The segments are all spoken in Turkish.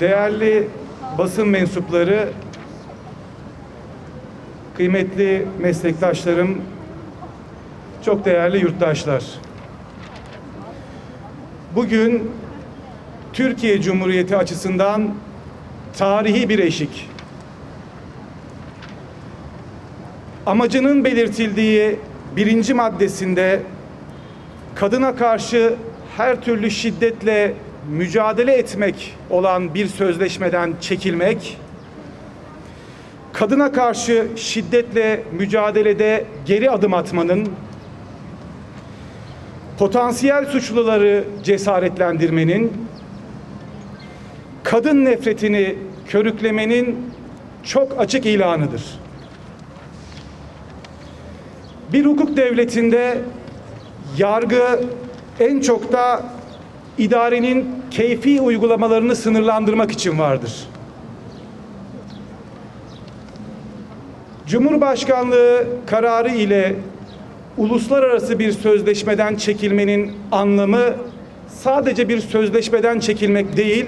değerli basın mensupları, kıymetli meslektaşlarım, çok değerli yurttaşlar. Bugün Türkiye Cumhuriyeti açısından tarihi bir eşik. Amacının belirtildiği birinci maddesinde kadına karşı her türlü şiddetle mücadele etmek olan bir sözleşmeden çekilmek, kadına karşı şiddetle mücadelede geri adım atmanın, potansiyel suçluları cesaretlendirmenin, kadın nefretini körüklemenin çok açık ilanıdır. Bir hukuk devletinde yargı en çok da idarenin keyfi uygulamalarını sınırlandırmak için vardır. Cumhurbaşkanlığı kararı ile uluslararası bir sözleşmeden çekilmenin anlamı sadece bir sözleşmeden çekilmek değil,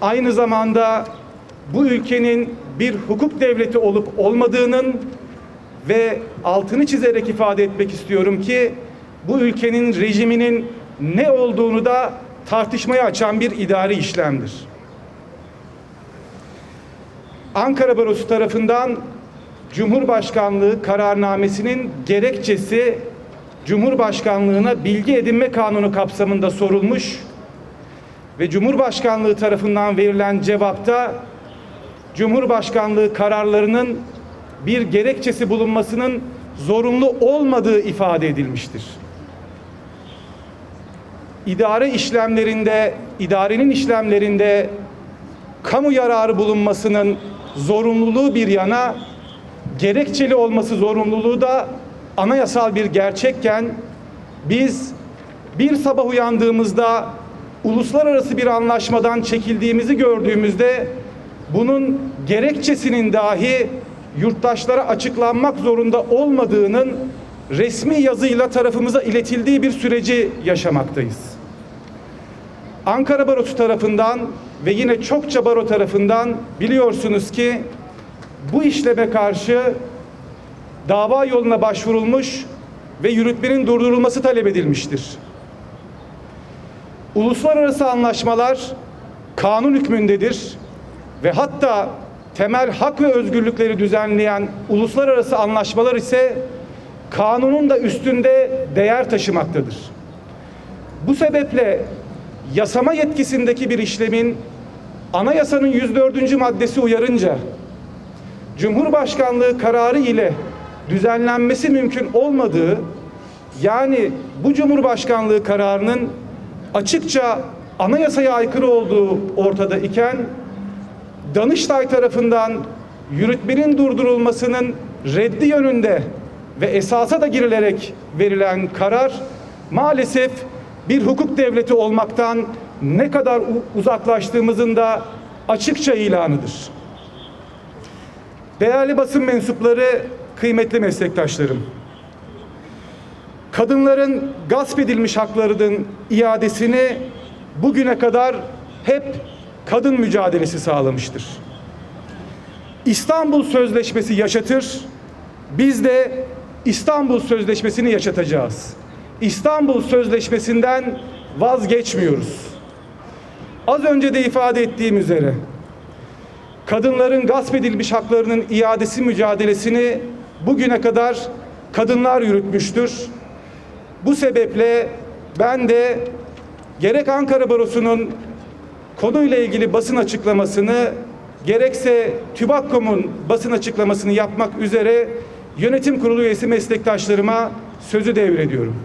aynı zamanda bu ülkenin bir hukuk devleti olup olmadığının ve altını çizerek ifade etmek istiyorum ki bu ülkenin rejiminin ne olduğunu da tartışmaya açan bir idari işlemdir. Ankara Barosu tarafından Cumhurbaşkanlığı kararnamesinin gerekçesi Cumhurbaşkanlığına bilgi edinme kanunu kapsamında sorulmuş ve Cumhurbaşkanlığı tarafından verilen cevapta Cumhurbaşkanlığı kararlarının bir gerekçesi bulunmasının zorunlu olmadığı ifade edilmiştir. İdare işlemlerinde, idarenin işlemlerinde kamu yararı bulunmasının zorunluluğu bir yana gerekçeli olması zorunluluğu da anayasal bir gerçekken biz bir sabah uyandığımızda uluslararası bir anlaşmadan çekildiğimizi gördüğümüzde bunun gerekçesinin dahi yurttaşlara açıklanmak zorunda olmadığının resmi yazıyla tarafımıza iletildiği bir süreci yaşamaktayız. Ankara Barosu tarafından ve yine çokça baro tarafından biliyorsunuz ki bu işleme karşı dava yoluna başvurulmuş ve yürütmenin durdurulması talep edilmiştir. Uluslararası anlaşmalar kanun hükmündedir ve hatta temel hak ve özgürlükleri düzenleyen uluslararası anlaşmalar ise kanunun da üstünde değer taşımaktadır. Bu sebeple yasama yetkisindeki bir işlemin anayasanın 104. maddesi uyarınca Cumhurbaşkanlığı kararı ile düzenlenmesi mümkün olmadığı yani bu Cumhurbaşkanlığı kararının açıkça anayasaya aykırı olduğu ortada iken Danıştay tarafından yürütmenin durdurulmasının reddi yönünde ve esasa da girilerek verilen karar maalesef bir hukuk devleti olmaktan ne kadar uzaklaştığımızın da açıkça ilanıdır. Değerli basın mensupları, kıymetli meslektaşlarım. Kadınların gasp edilmiş haklarının iadesini bugüne kadar hep kadın mücadelesi sağlamıştır. İstanbul Sözleşmesi yaşatır. Biz de İstanbul Sözleşmesi'ni yaşatacağız. İstanbul Sözleşmesi'nden vazgeçmiyoruz. Az önce de ifade ettiğim üzere kadınların gasp edilmiş haklarının iadesi mücadelesini bugüne kadar kadınlar yürütmüştür. Bu sebeple ben de gerek Ankara Barosu'nun konuyla ilgili basın açıklamasını gerekse TÜBAKKOM'un basın açıklamasını yapmak üzere yönetim kurulu üyesi meslektaşlarıma sözü devrediyorum.